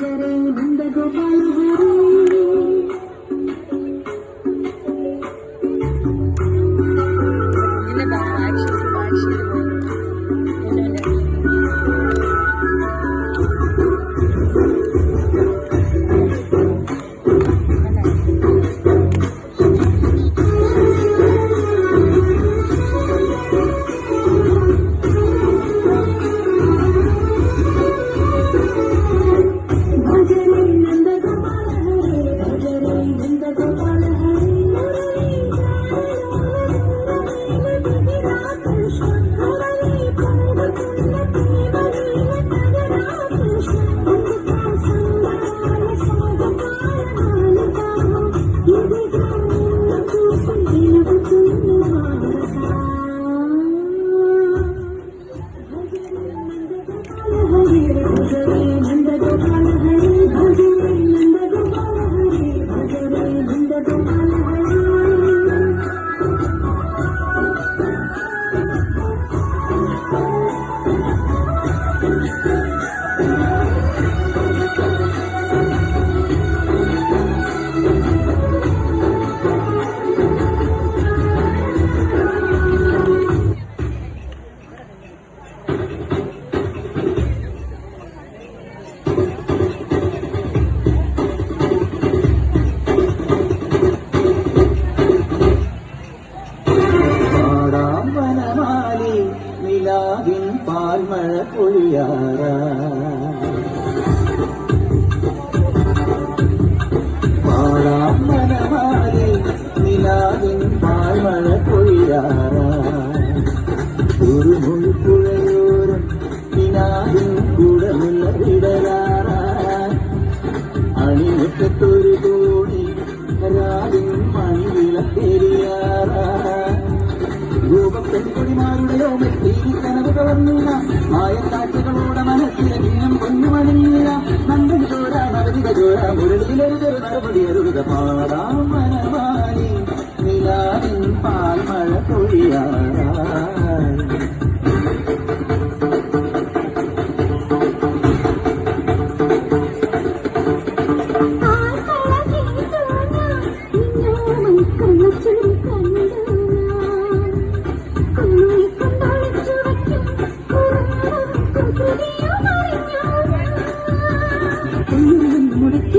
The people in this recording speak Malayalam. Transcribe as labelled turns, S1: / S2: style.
S1: जय नंद गोपाल हरे
S2: Thank you. നിലാവിൻ പാൽമഴ പൊഴിയാറ. പാടാം വനമാലി നിലാവിൻ പാൽമഴ ഒരു മുഴുപ്പുഴയോരം നിലാവിൻ കുടമുള്ള മണിവിളക്കെരിയാറ രൂപപ്പെൺകുടിമാരുടെയോ മെത്തീരി കനവ് കവർന്നില്ല മായക്കാറ്റുകളോടെ പാടാമനമാലി